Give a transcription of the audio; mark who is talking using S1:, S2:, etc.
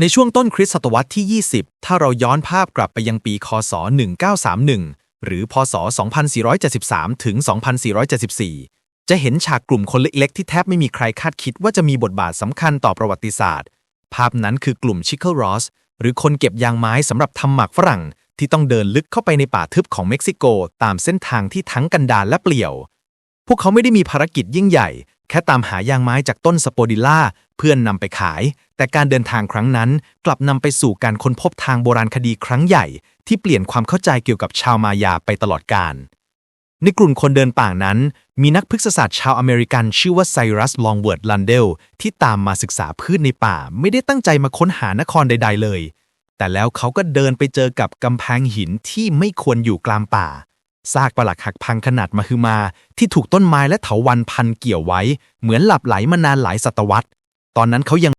S1: ในช่วงต้นคริสตศตวรรษที่ 20 ถ้าเราย้อนภาพกลับไปยังปีคศ 1931 หรือพศ 2473 ถึง 2474 จะเห็นฉากกลุ่มคนเล็กๆ ที่แทบไม่มีใครคาดคิดว่าจะมีบทบาทสำคัญต่อประวัติศาสตร์ ภาพนั้นคือกลุ่มชิคเกิลรอสหรือคนเก็บยางไม้สำหรับทำหมักฝรั่ง ที่ต้องเดินลึกเข้าไปในป่าทึบของเม็กซิโก ตามเส้นทางที่ทั้งกันดารและเปลี่ยว พวกเขาไม่ได้มีภารกิจยิ่งใหญ่ แค่ตามหายางไม้จากต้นสโปดิลล่าเพื่อนนำไปขาย แต่การเดินทางครั้งนั้นกลับนำไปสู่การค้นพบทางโบราณคดีครั้งใหญ่ ที่เปลี่ยนความเข้าใจเกี่ยวกับชาวมายาไปตลอดกาลในกลุ่มคนเดินป่านั้น มีนักพฤกษศาสตร์ชาวอเมริกันชื่อว่าไซรัสลองเวิร์ดลันเดลที่ตามมาศึกษาพืชในป่า ไม่ได้ตั้งใจมาค้นหานครใด ๆ เลย แต่แล้วเขาก็เดินไปเจอกับกำแพงหินที่ไม่ควรอยู่กลางป่าซากปลักหักพังขนาดมหึมา ที่ถูกต้นไม้และเถาวัลย์พันเกี่ยวไว้ เหมือนหลับไหลมานานหลายศตวรรษ ตอนนั้นเขายัง